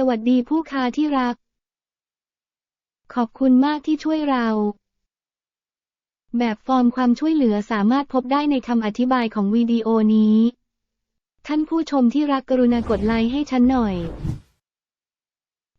สวัสดีผู้ค้าที่รัก ขอบคุณมากที่ช่วยเรา แบบฟอร์มความช่วยเหลือสามารถพบได้ในคำอธิบายของวิดีโอนี้ ท่านผู้ชมที่รักกรุณากดไลค์ให้ฉันหน่อย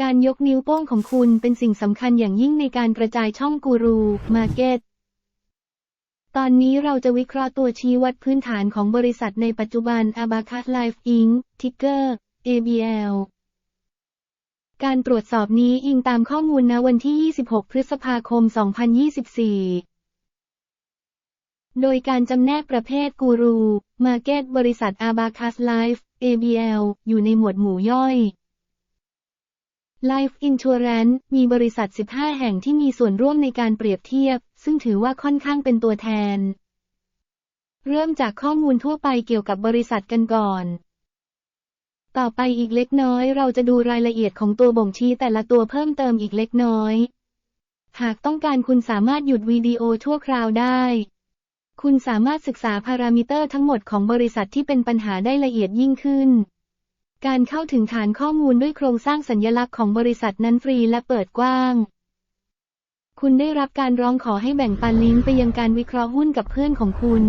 การยกนิ้วโป้งของคุณเป็นสิ่งสำคัญอย่างยิ่งในการกระจายช่องกูรูมาเก็ตตอนนี้เราจะวิเคราะห์ตัวชี้วัดพื้นฐานของบริษัทในปัจจุบัน Abacus Life Inc. Ticker ABL การตรวจสอบนี้อิงตามข้อมูลณวันที่ 26 พฤษภาคม 2024 โดยการจำแนกประเภทกูรู มาเก็ตบริษัท Abacus Life ABL อยู่ในหมวดหมู่ย่อย Life Insurance มีบริษัท 15 แห่งที่มีส่วนร่วมในการเปรียบเทียบ ซึ่งถือว่าค่อนข้างเป็นตัวแทน เริ่มจากข้อมูลทั่วไปเกี่ยวกับบริษัทกันก่อน ต่อไปอีกเล็กน้อยเราจะดูรายละเอียดของตัวบ่งชี้แต่ละตัวเพิ่มเติมอีกเล็กน้อย หากต้องการคุณสามารถหยุดวิดีโอชั่วคราวได้ คุณสามารถศึกษาพารามิเตอร์ทั้งหมดของบริษัทที่เป็นปัญหาได้ละเอียดยิ่งขึ้น การเข้าถึงฐานข้อมูลด้วยโครงสร้างสัญญลักษณ์ของบริษัทนั้นฟรีและเปิดกว้าง คุณได้รับการร้องขอให้แบ่งปันลิงก์ไปยังการวิเคราะห์หุ้นกับเพื่อนของคุณ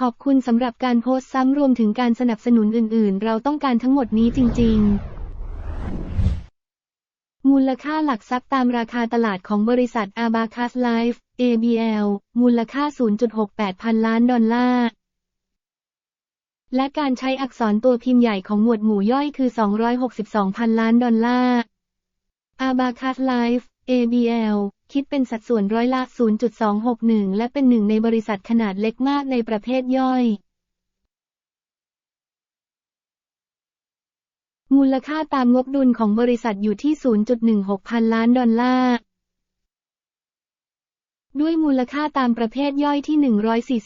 ขอบคุณสำหรับการโพสต์ซ้ำรวมถึงการสนับสนุนอื่น ๆ เราต้องการทั้งหมดนี้จริง ๆ มูลค่าหลักทรัพย์ตามราคาตลาดของบริษัท Abacus Life ABL มูลค่า 0.68 พันล้านดอลลาร์ และการใช้อักษรตัวพิมพ์ใหญ่ของหมวดหมู่ย่อยคือ 262 พันล้านดอลลาร์ Abacus Life ABL คิดเป็นสัดส่วนร้อยละ 0.261 และเป็นหนึ่งในบริษัทขนาดเล็กมากในประเภทย่อย มูลค่าตามงบดุลของบริษัทอยู่ที่ 0.16 พันล้านดอลลาร์ ด้วยมูลค่าตามประเภทย่อยที่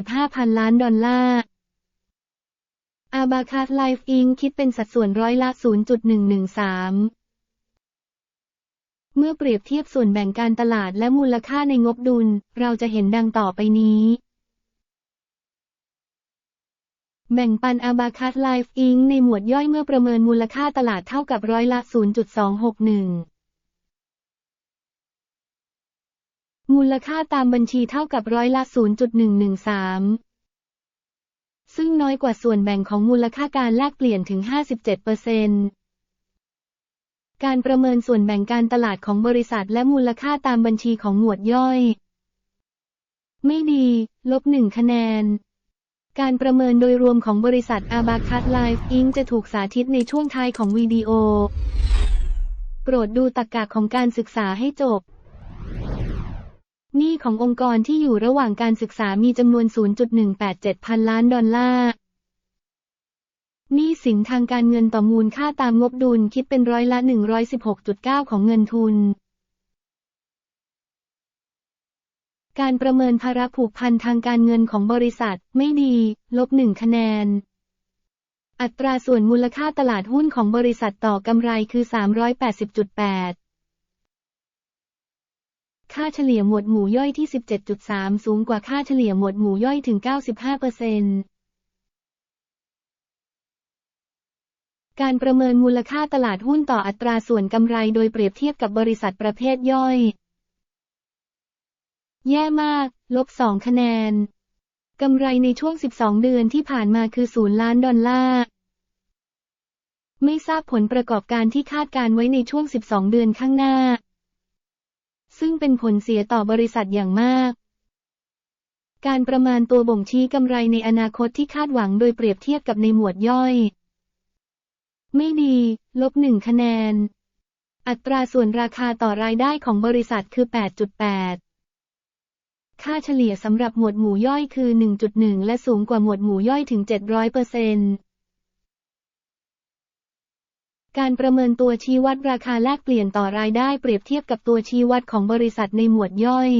145 พันล้านดอลลาร์ Abacus Life Inc. คิดเป็นสัดส่วนร้อยละ 0.113 เมื่อเปรียบเทียบส่วนแบ่งการตลาดและมูลค่าในงบดุล เราจะเห็นดังต่อไปนี้ แบ่งปัน Abacus Life Inc. ในหมวดย่อยเมื่อประเมินมูลค่าตลาดเท่ากับร้อยละ 0.261มูลค่าตามบัญชีเท่ากับร้อยละ 0.113 ซึ่งน้อยกว่าส่วนแบ่งของมูลค่าการแลกเปลี่ยนถึง 57% การประเมินส่วนแบ่งการตลาดของบริษัทและมูลค่าตามบัญชีของหมวดย่อย ไม่ดี ลบหนึ่งคะแนน การประเมินโดยรวมของบริษัท Abacus Life Inc. จะถูกสาธิตในช่วงท้ายของวิดีโอ โปรดดูตรรกะของการศึกษาให้จบหนี้ขององค์กรที่อยู่ระหว่างการศึกษามีจำนวน 0.187 พันล้านดอลลาร์ หนี้สินทางการเงินต่อมูลค่าตามงบดุลคิดเป็นร้อยละ 116.9 ของเงินทุน การประเมินภาระผูกพันทางการเงินของบริษัท ไม่ดี ลบหนึ่งคะแนน อัตราส่วนมูลค่าตลาดหุ้นของบริษัทต่อกำไรคือ 380.8ค่าเฉลี่ยหมวดหมู่ย่อยที่ 17.3 สูงกว่าค่าเฉลี่ยหมวดหมู่ย่อยถึง 95% การประเมินมูลค่าตลาดหุ้นต่ออัตราส่วนกำไรโดยเปรียบเทียบกับบริษัทประเภทย่อย แย่มาก ลบสองคะแนน กำไรในช่วง 12 เดือนที่ผ่านมาคือศูนย์ล้านดอลลาร์ ไม่ทราบผลประกอบการที่คาดการไว้ในช่วง 12 เดือนข้างหน้า ซึ่งเป็นผลเสียต่อบริษัทอย่างมาก การประมาณตัวบ่งชี้กำไรในอนาคตที่คาดหวังโดยเปรียบเทียบกับในหมวดย่อย ไม่ดี ลบหนึ่งคะแนน อัตราส่วนราคาต่อรายได้ของบริษัทคือ 8.8 ค่าเฉลี่ยสำหรับหมวดหมู่ย่อยคือ 1.1 และสูงกว่าหมวดหมู่ย่อยถึง 700เปอร์เซ็นต์การประเมินตัวชี้วัดราคาแลกเปลี่ยนต่อรายได้เปรียบเทียบกับตัวชี้วัดของบริษัทในหมวดย่อย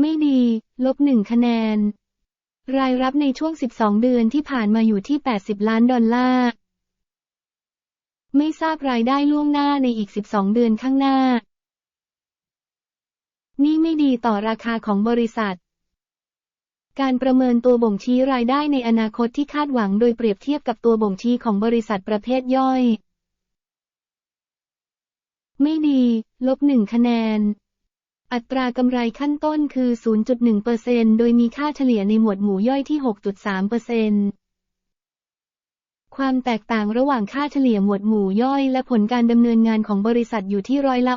ไม่ดี ลบหนึ่งคะแนน รายรับในช่วง 12 เดือนที่ผ่านมาอยู่ที่ 80 ล้านดอลลาร์ ไม่ทราบรายได้ล่วงหน้าในอีก 12 เดือนข้างหน้า นี่ไม่ดีต่อราคาของบริษัท การประเมินตัวบ่งชี้รายได้ในอนาคตที่คาดหวังโดยเปรียบเทียบกับตัวบ่งชี้ของบริษัทประเภทย่อย ไม่ดี ลบหนึ่งคะแนน อัตรากำไรขั้นต้นคือ 0.1%โดยมีค่าเฉลี่ยในหมวดหมู่ย่อยที่ 6.3%ความแตกต่างระหว่างค่าเฉลี่ยหมวดหมู่ย่อยและผลการดำเนินงานของบริษัทอยู่ที่ร้อยละ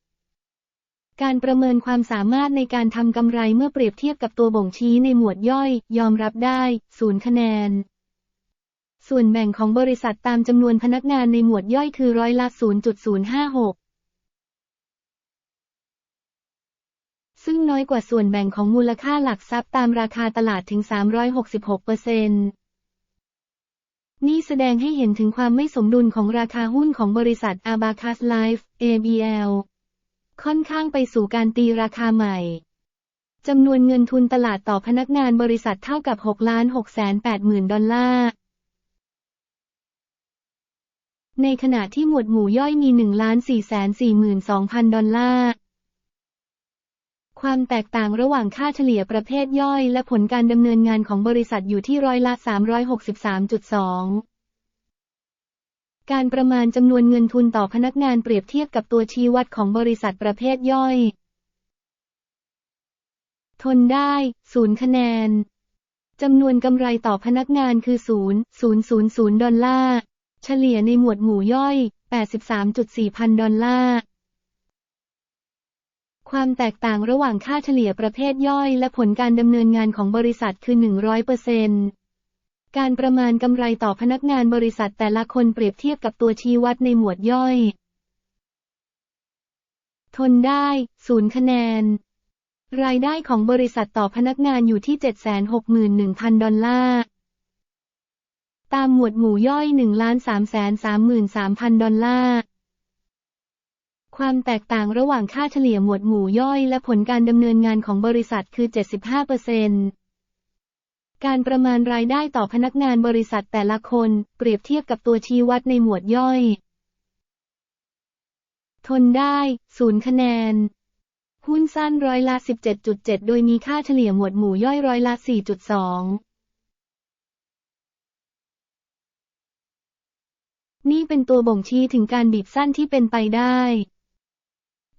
6.1 การประเมินความสามารถในการทำกำไรเมื่อเปรียบเทียบกับตัวบ่งชี้ในหมวดย่อย ยอมรับได้ 0 คะแนน ส่วนแบ่งของบริษัทตามจำนวนพนักงานในหมวดย่อยคือร้อยละ 0.056 ซึ่งน้อยกว่าส่วนแบ่งของมูลค่าหลักทรัพย์ตามราคาตลาดถึง 366เปอร์เซ็นต์นี่แสดงให้เห็นถึงความไม่สมดุลของราคาหุ้นของบริษัท Abacus Life ABL ค่อนข้างไปสู่การตีราคาใหม่ จำนวนเงินทุนตลาดต่อพนักงานบริษัทเท่ากับ6ล้าน6แสน8หมื่นดอลลาร์ ในขณะที่หมวดหมู่ย่อยมี1ล้าน4แสน4หมื่น2พันดอลลาร์ ความแตกต่างระหว่างค่าเฉลี่ยประเภทย่อย และผลการดำเนินงานของบริษัทอยู่ที่ร้อยละ 363.2 การประมาณจำนวนเงินทุนต่อพนักงานเปรียบเทียบกับตัวชี้วัดของบริษัทประเภทย่อย ทนได้ 0 คะแนน จำนวนกำไรต่อพนักงานคือ 0 000 ดอลลาร์ เฉลี่ยในหมวดหมู่ย่อย 83.4 พันดอลลาร์ ความแตกต่างระหว่างค่าเฉลี่ยประเภทย่อย และผลการดำเนินงานของบริษัทคือ 100%เปอร์เซนต์การประมาณกำไรต่อพนักงานบริษัทแต่ละคนเปรียบเทียบกับตัวชี้วัดในหมวดย่อย ทนได้0คะแนน รายได้ของบริษัทต่อพนักงานอยู่ที่ 761,000 ดอลลาร์ ตามหมวดหมู่ย่อย 1 3 3 3 3ดอลลาร์ ความแตกต่างระหว่างค่าเฉลี่ยหมวดหมู่ย่อยและผลการดำเนินงานของบริษัทคือ 75%เปอร์เซ็นต์การประมาณรายได้ต่อพนักงานบริษัทแต่ละคนเปรียบเทียบกับตัวชี้วัดในหมวดย่อย ทนได้0คะแนน หุ้นสั้นร้อยละ 17.7 โดยมีค่าเฉลี่ยหมวดหมู่ย่อยร้อยละ 4.2นี่เป็นตัวบ่งชี้ถึงการบีบสั้นที่เป็นไปได้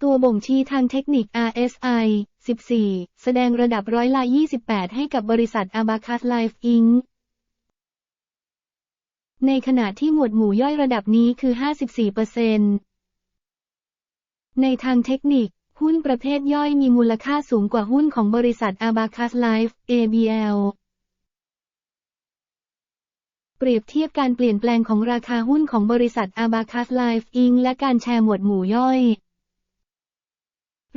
ตัวบ่งชี้ทางเทคนิค RSI 14 แสดงระดับร้อยละ 28 ให้กับบริษัท Abacus Life Inc. ในขณะที่หมวดหมู่ย่อยระดับนี้คือ 54%ในทางเทคนิค หุ้นประเภทย่อยมีมูลค่าสูงกว่าหุ้นของบริษัท Abacus Life ABL เปรียบเทียบการเปลี่ยนแปลงของราคาหุ้นของบริษัท Abacus Life Inc. และการแชร์หมวดหมู่ย่อย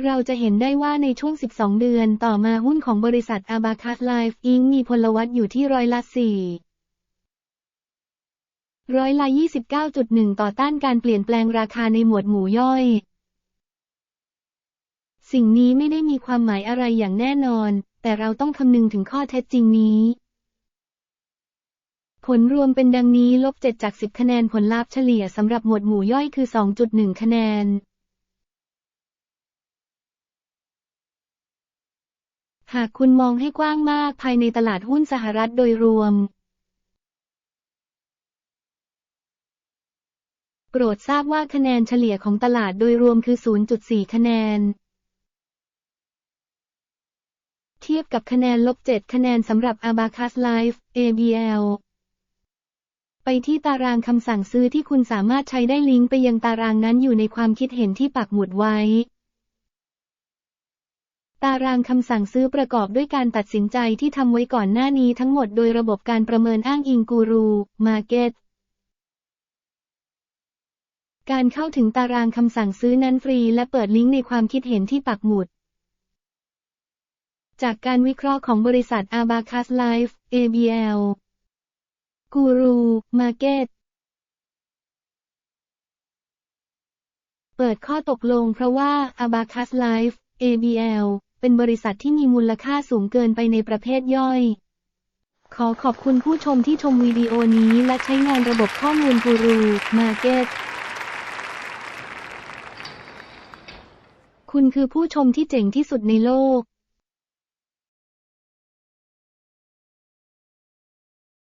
เราจะเห็นได้ว่าในช่วง 12 เดือนต่อมาหุ้นของบริษัท Abacus Life Inc. มีพลวัตอยู่ที่ร้อยละ4ร้อยละ 29.1 ต่อต้านการเปลี่ยนแปลงราคาในหมวดหมู่ย่อย สิ่งนี้ไม่ได้มีความหมายอะไรอย่างแน่นอน แต่เราต้องคำนึงถึงข้อเท็จจริงนี้ ผลรวมเป็นดังนี้ลบ 7 จาก 10 คะแนนผลลัพธ์เฉลี่ยสำหรับหมวดหมู่ย่อยคือ 2.1 คะแนน หากคุณมองให้กว้างมากภายในตลาดหุ้นสหรัฐโดยรวม โปรดทราบว่าคะแนนเฉลี่ยของตลาดโดยรวมคือ 0.4 คะแนน เทียบกับคะแนนลบ 7 คะแนนสำหรับ Abacus Life ABL ไปที่ตารางคำสั่งซื้อที่คุณสามารถใช้ได้ลิงก์ไปยังตารางนั้นอยู่ในความคิดเห็นที่ปักหมุดไว้ ตารางคำสั่งซื้อประกอบด้วยการตัดสินใจที่ทำไว้ก่อนหน้านี้ทั้งหมดโดยระบบการประเมินอ้างอิงกูรู มาเก็ต การเข้าถึงตารางคำสั่งซื้อนั้นฟรีและเปิดลิงก์ในความคิดเห็นที่ปักหมุด จากการวิเคราะห์ของบริษัท Abacus Life ABL กูรูมาเก็ตเปิดข้อตกลงเพราะว่า Abacus Life ABL เป็นบริษัทที่มีมูลค่าสูงเกินไปในประเภทย่อย ขอขอบคุณผู้ชมที่ชมวิดีโอนี้และใช้งานระบบข้อมูลกูรูมาเก็ตคุณคือผู้ชมที่เจ๋งที่สุดในโลก